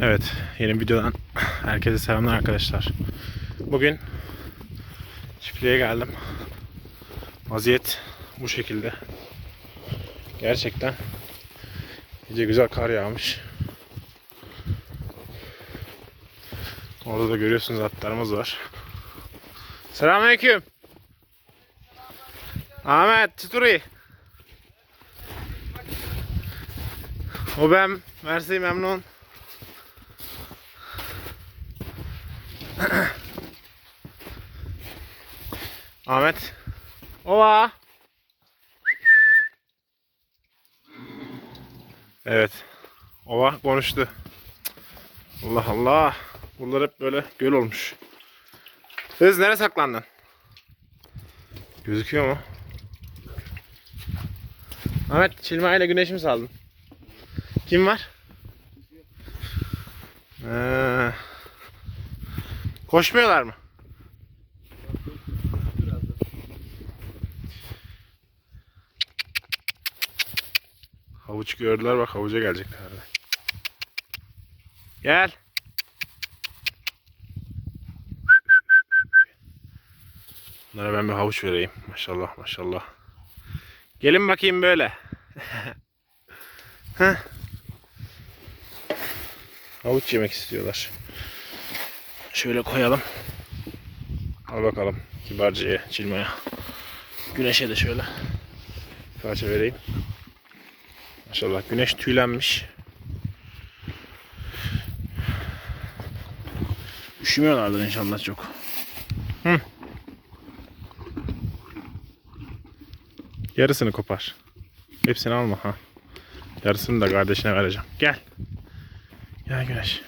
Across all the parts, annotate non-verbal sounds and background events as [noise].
Evet, yeni videodan herkese selamlar arkadaşlar. Bugün çiftliğe geldim. Vaziyet bu şekilde. Gerçekten gece güzel kar yağmış. Orada da görüyorsunuz atlarımız var. Selamünaleyküm. Ahmet Çıturi. O ben. Mersi memnun. Ahmet. Ova. Evet. Ova konuştu. Allah Allah. Buralar hep böyle göl olmuş. Kız nereye saklandın? Gözüküyor mu? Ahmet Çilma ile güneş mi saldın? Kim var? Ee, koşmuyorlar mı? Havuç gördüler bak havuca gelecekler. Gel. Bunlara ben bir havuç vereyim. Maşallah maşallah. Gelin bakayım böyle. [laughs] Havuç yemek istiyorlar. Şöyle koyalım. Al bakalım. Kibarcıya, çilmaya. Güneşe de şöyle. Parça vereyim. Maşallah güneş tüylenmiş. Üşümüyorlardır inşallah çok. Hı. Yarısını kopar. Hepsini alma ha. Yarısını da kardeşine vereceğim. Gel. Gel güneş.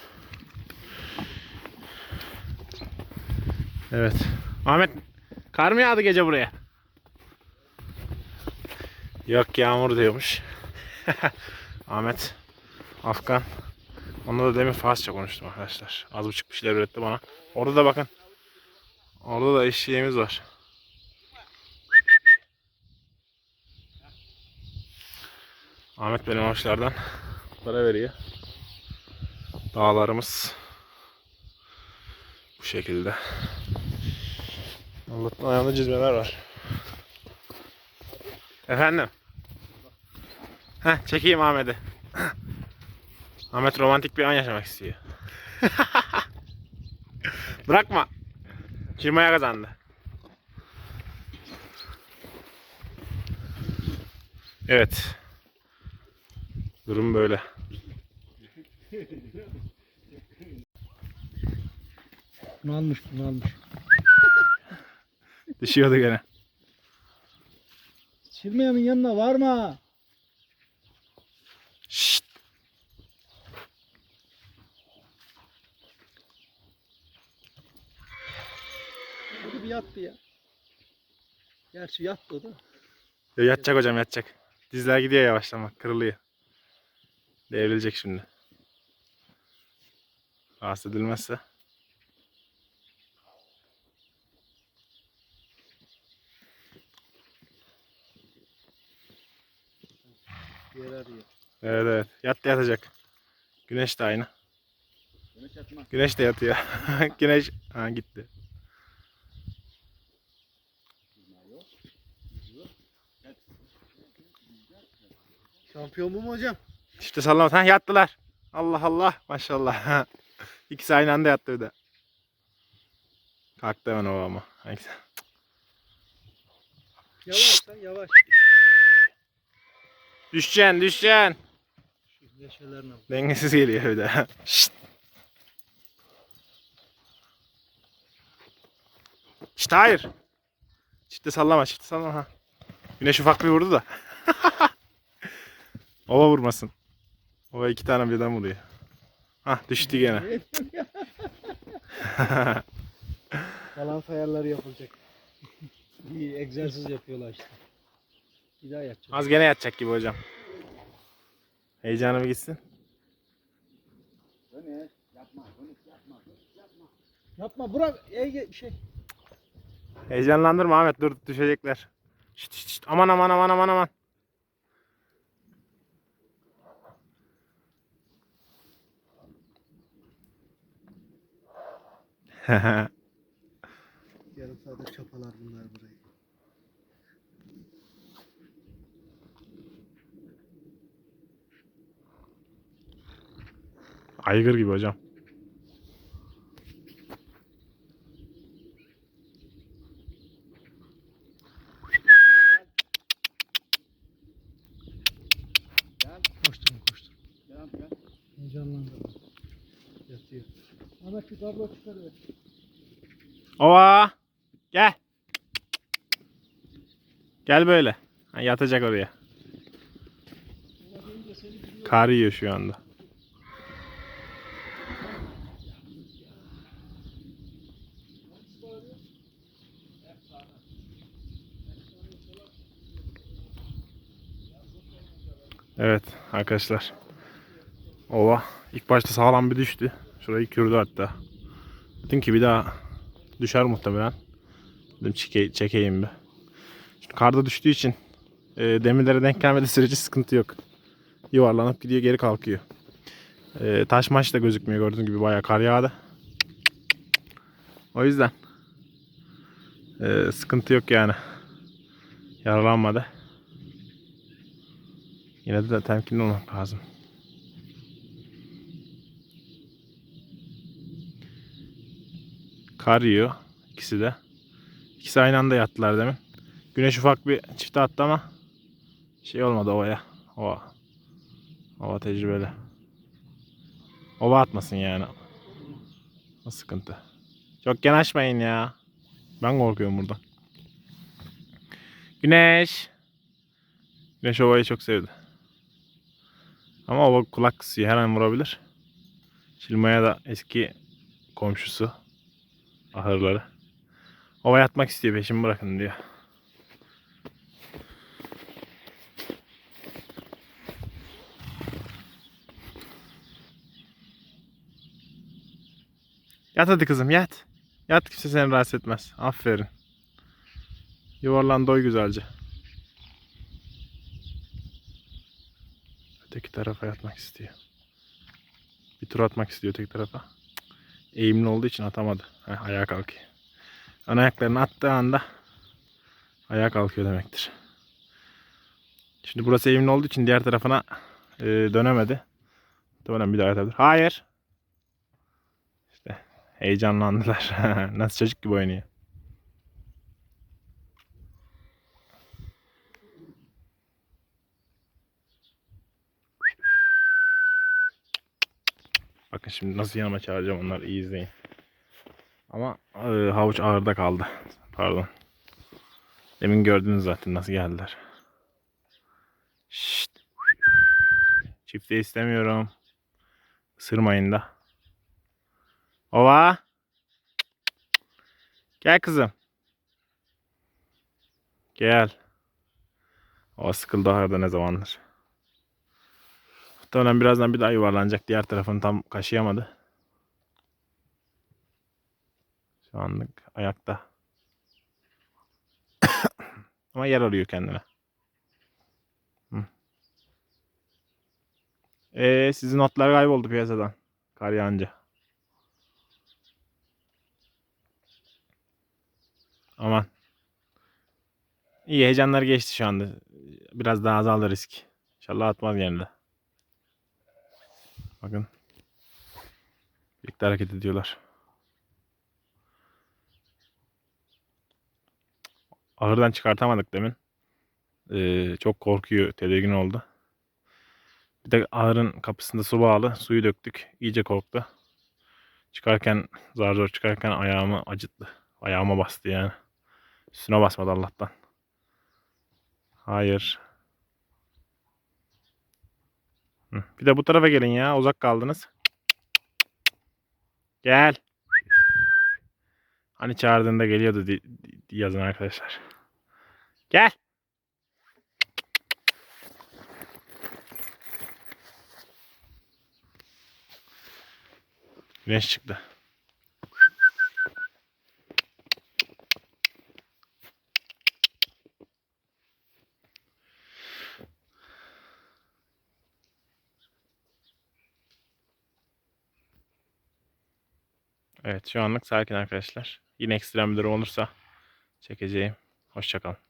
Evet. Ahmet kar mı yağdı gece buraya? Yok yağmur diyormuş. [laughs] Ahmet Afgan. Onunla da demin Farsça konuştum arkadaşlar. Az buçuk bir şeyler öğretti bana. Orada da bakın. Orada da eşeğimiz var. Ahmet benim ağaçlardan para veriyor. Dağlarımız bu şekilde. Allah'tan ayağımda cizmeler var. Efendim? Heh, çekeyim Ahmet'i. Ahmet romantik bir an yaşamak istiyor. [laughs] Bırakma. Çirmaya kazandı. Evet. Durum böyle. Bunu almış, bunu almış. Düşüyordu gene. Çirmeyemin yanına varma. Şşt. Hadi bir yattı ya. Gerçi yattı da. Ya yatacak hocam yatacak. Dizler gidiyor yavaştan bak kırılıyor. Devrilecek şimdi. Rahatsız edilmezse. Yer arıyor. Evet evet. Yattı yatacak. Güneş de aynı. Güneş yatma. Güneş de yatıyor. [laughs] Güneş ha gitti. Şampiyon bu mu hocam? İşte sallama. Ha yattılar. Allah Allah. Maşallah. İkisi aynı anda yattı bir de. Kalktı hemen o ama. Hangisi? Yavaş lan yavaş. Düşeceksin düşeceksin. Şu neşelerine bak. Dengesiz geliyor bir de. Şşt. Şşt hayır. Çifte sallama çifte sallama. Ha. Güneş ufak bir vurdu da. Ova vurmasın. Ova iki tane birden vuruyor. Hah düştü gene. [laughs] Balans ayarları yapılacak. İyi egzersiz yapıyorlar işte. Bir daha yapacak. Az gene yatacak gibi hocam. Heyecanım gitsin. Yapma bırak. Ege şey. Heyecanlandırma Ahmet dur düşecekler. Şşt, şşt. Aman aman aman aman aman. Yarım saate çapalar bunlar burayı. Aygır gibi hocam. Ahmet bir kablo çıkarıyor. Ova! Gel. Gel böyle. Yatacak oraya. Kar yiyor şu anda. Evet arkadaşlar. Ova ilk başta sağlam bir düştü. Şurayı kürdü hatta. Dedim ki bir daha düşer muhtemelen. Dedim çeke, çekeyim bir. Şimdi karda düştüğü için e, demirlere denk gelmediği sürece sıkıntı yok. Yuvarlanıp gidiyor geri kalkıyor. E, taş maç da gözükmüyor gördüğün gibi bayağı kar yağdı. O yüzden e, sıkıntı yok yani. Yaralanmadı. Yine de temkinli olmak lazım. Kar yiyor ikisi de. İkisi aynı anda yattılar demin. Güneş ufak bir çifte attı ama şey olmadı ovaya. Ova. Ova tecrübeli. Ova atmasın yani. O sıkıntı. Çok yanaşmayın ya. Ben korkuyorum buradan. Güneş. Güneş ovayı çok sevdi. Ama ova kulak kısıyor. Her an vurabilir. Şilmaya da eski komşusu. Ahırları. Ova yatmak istiyor. Peşimi bırakın diyor. Yat hadi kızım yat. Yat kimse seni rahatsız etmez. Aferin. Yuvarlan doy güzelce. Öteki tarafa yatmak istiyor. Bir tur atmak istiyor öteki tarafa. Eğimli olduğu için atamadı. Heh, ayağa kalkıyor. Ön ayaklarını attığı anda ayağa kalkıyor demektir. Şimdi burası eğimli olduğu için diğer tarafına e, dönemedi. Muhtemelen bir daha yatabilir. Hayır. İşte heyecanlandılar. [laughs] Nasıl çocuk gibi oynuyor. Bakın şimdi nasıl yanıma çağıracağım onları iyi izleyin. Ama e, havuç ağırda kaldı. Pardon. Demin gördünüz zaten nasıl geldiler. Şşt. Çifte istemiyorum. Isırmayın da. Ova. Gel kızım. Gel. Ova sıkıldı ahırda ne zamandır. Muhtemelen birazdan bir daha yuvarlanacak. Diğer tarafını tam kaşıyamadı. Şu anlık ayakta. [coughs] Ama yer arıyor kendine. Ee, sizin notlar kayboldu piyasadan. Kar yağınca. Aman. İyi heyecanlar geçti şu anda. Biraz daha azaldı risk. İnşallah atmaz yerinde. Bakın. Birlikte hareket ediyorlar. Ahırdan çıkartamadık demin. Ee, çok korkuyor, tedirgin oldu. Bir de ahırın kapısında su bağlı. Suyu döktük. İyice korktu. Çıkarken, zar zor çıkarken ayağımı acıttı. Ayağıma bastı yani. Üstüne basmadı Allah'tan. Hayır. Hı, Bir de bu tarafa gelin ya. Uzak kaldınız. Gel. Hani çağırdığında geliyordu yazın arkadaşlar. Gel. Güneş çıktı. Evet şu anlık sakin arkadaşlar. Yine ekstrem bir durum olursa çekeceğim. Hoşçakalın.